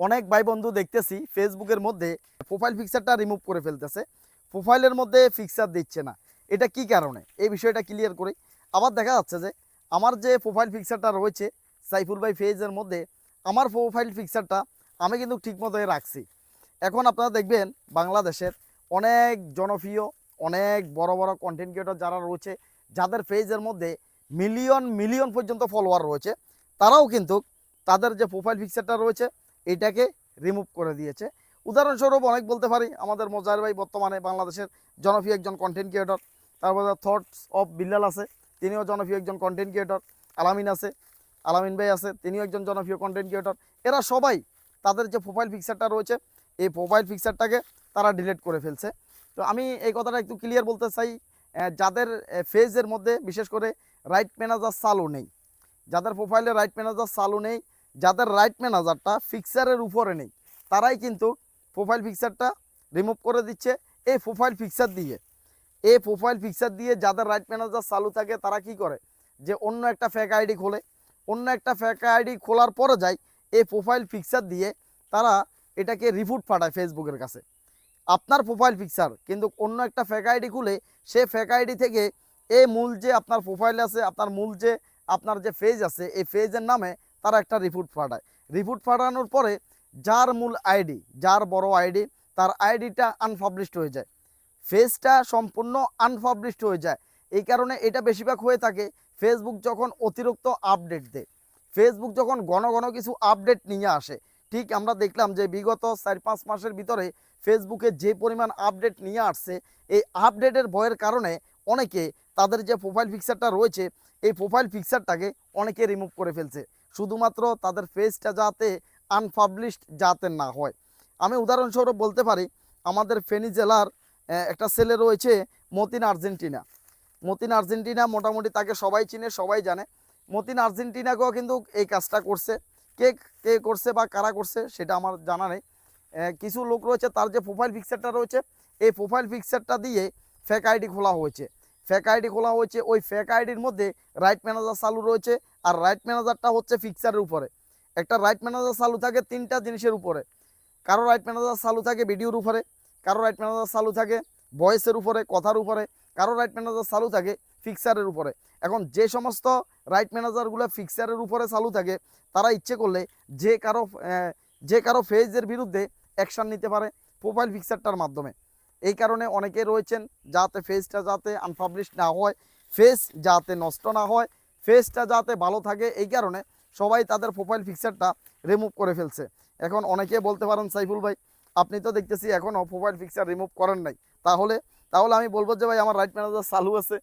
অনেক ভাই বন্ধু দেখতেছি ফেসবুকের মধ্যে প্রোফাইল পিকচারটা রিমুভ করে ফেলতেছে। প্রোফাইলের মধ্যে ফিক্সার দিচ্ছে না। এটা কি কারণে? এই বিষয়টা ক্লিয়ার করি। আবার দেখা যাচ্ছে যে, আমার যে প্রোফাইল পিকচারটা রয়েছে সাইফুল ভাই ফেজের মধ্যে, আমার প্রোফাইল পিকচারটা আমি কিন্তু ঠিকমতোই রাখছি। এখন আপনারা দেখবেন বাংলাদেশের অনেক জনপ্রিয়, অনেক বড় বড় কন্টেন্ট ক্রিয়েটর যারা রয়েছে, যাদের পেজের মধ্যে মিলিয়ন মিলিয়ন পর্যন্ত ফলোয়ার রয়েছে, তারাও কিন্তু তাদের যে প্রোফাইল পিকচারটা রয়েছে এটাকে রিমুভ করে দিয়েছে। উদাহরণস্বরূপ অনেক বলতে পারি, আমাদের মোজাহির ভাই বর্তমানে বাংলাদেশের জনপ্রিয় একজন কন্টেন্ট ক্রিয়েটর তারপরে থটস অফ বিল্লাল আছে, তিনিও জনপ্রিয় একজন কন্টেন্ট ক্রিয়েটর আলামিন আছে আলামিন ভাই আছে, তিনিও একজন জনপ্রিয় কন্টেন্ট ক্রিয়েটর এরা সবাই তাদের যে প্রোফাইল পিকচারটা রয়েছে, এই প্রোফাইল পিকচারটাকে তারা ডিলিট করে ফেলছে। তো আমি এই কথাটা একটু ক্লিয়ার বলতে চাই যাদের ফেজের মধ্যে বিশেষ করে রাইট ম্যানেজার চালু নেই, যাদের প্রোফাইলে রাইট ম্যানেজার চালু নেই যাদের রাইট ম্যানেজারটা ফিক্সারের উপরে নেই, তারাই কিন্তু প্রোফাইল পিকচারটা রিমুভ করে দিচ্ছে এই প্রোফাইল পিকচার দিয়ে। এই প্রোফাইল পিকচার দিয়ে যাদের রাইট ম্যানেজার চালু থাকে, তারা কি করে? যে অন্য একটা ফেক আইডি খোলে। অন্য একটা ফেক আইডি খোলার পরে যায় এই প্রোফাইল পিকচার দিয়ে তারা এটাকে রিপোর্ট পাঠায় ফেসবুকের কাছে। আপনার প্রোফাইল পিকচার কিন্তু অন্য একটা ফেক আইডি খুলে, সে ফেক আইডি থেকে এই মূল যে আপনার প্রোফাইল আছে, আপনার মূল যে, আপনার যে ফেজ আছে, এই ফেজের নামে তারা একটা রিপোর্ট পাঠায়। রিপোর্ট পাঠানোর পরে যার মূল আইডি, যার বড় আইডি, তার আইডিটা আনপাবলিশড হয়ে যায়। ফেজটা সম্পূর্ণ আনপাবলিশড হয়ে যায়। এই কারণে এটা বেশিরভাগ হয়ে থাকে ফেসবুক যখন অতিরিক্ত আপডেট দেয়। ফেসবুক যখন ঘন ঘন কিছু আপডেট নিয়ে আসে, ঠিক আমরা দেখলাম যে বিগত চার পাঁচ মাসের ভিতরে ফেসবুকে যে পরিমাণ আপডেট নিয়ে আসছে, এই আপডেটের ভয়ের কারণে অনেকে তাদের যে প্রোফাইল পিকচারটা রয়েছে, এই প্রোফাইল পিকচারটাকে অনেকে রিমুভ করে ফেলছে। শুধুমাত্র তাদের ফেসটা যাতে আনপাবলিশড যাতে না হয়। আমি উদাহরণস্বরূপ বলতে পারি, আমাদের ফেনী জেলার একটা ছেলে রয়েছে মতিন আর্জেন্টিনা। মতিন আর্জেন্টিনা মোটামুটি তাকে সবাই চিনে, সবাই জানে। মতিন আর্জেন্টিনাকেও কিন্তু এই কাজটা করছে। কে কে করছে বা কারা করছে সেটা আমার জানা নেই। কিছু লোক রয়েছে, তার যে প্রোফাইল পিকচারটা রয়েছে, এই প্রোফাইল পিকচারটা দিয়ে ফেক আইডি খোলা হয়েছে। ফেক আইডি খোলা হয়েছে, ওই ফেক আইডির মধ্যে রাইট ম্যানেজার চালু রয়েছে আর রাইট ম্যানেজারটা হচ্ছে ফিক্সারের উপরে। একটা রাইট ম্যানেজার চালু থাকে তিনটা জিনিসের উপরে। কারও রাইট ম্যানেজার চালু থাকে ভিডিওর উপরে, কারও রাইট ম্যানেজার চালু থাকে ভয়েসের উপরে, কথার উপরে, কারও রাইট ম্যানেজার চালু থাকে ফিক্সারের উপরে। এখন যে সমস্ত রাইট ম্যানেজারগুলো ফিক্সারের উপরে চালু থাকে, তারা ইচ্ছে করলে যে কারও যে কারও ফেজের বিরুদ্ধে অ্যাকশান নিতে পারে প্রোফাইল পিকচারটার মাধ্যমে। এই কারণে অনেকে রয়েছেন যাতে ফেজটা যাতে আনপাবলিশ না হয় ফেস যাতে নষ্ট না হয় ফেসটা যাতে ভালো থাকে, এই কারণে সবাই তাদের প্রোফাইল পিকচারটা রিমুভ করে ফেলছে। এখন অনেকে বলতে পারেন, সাইফুল ভাই, আপনি তো দেখতেছি এখনও প্রোফাইল পিকচার রিমুভ করেন নাই। তাহলে তাহলে আমি বলব যে, ভাই, আমার রাইট ম্যানেজার চালু আছে।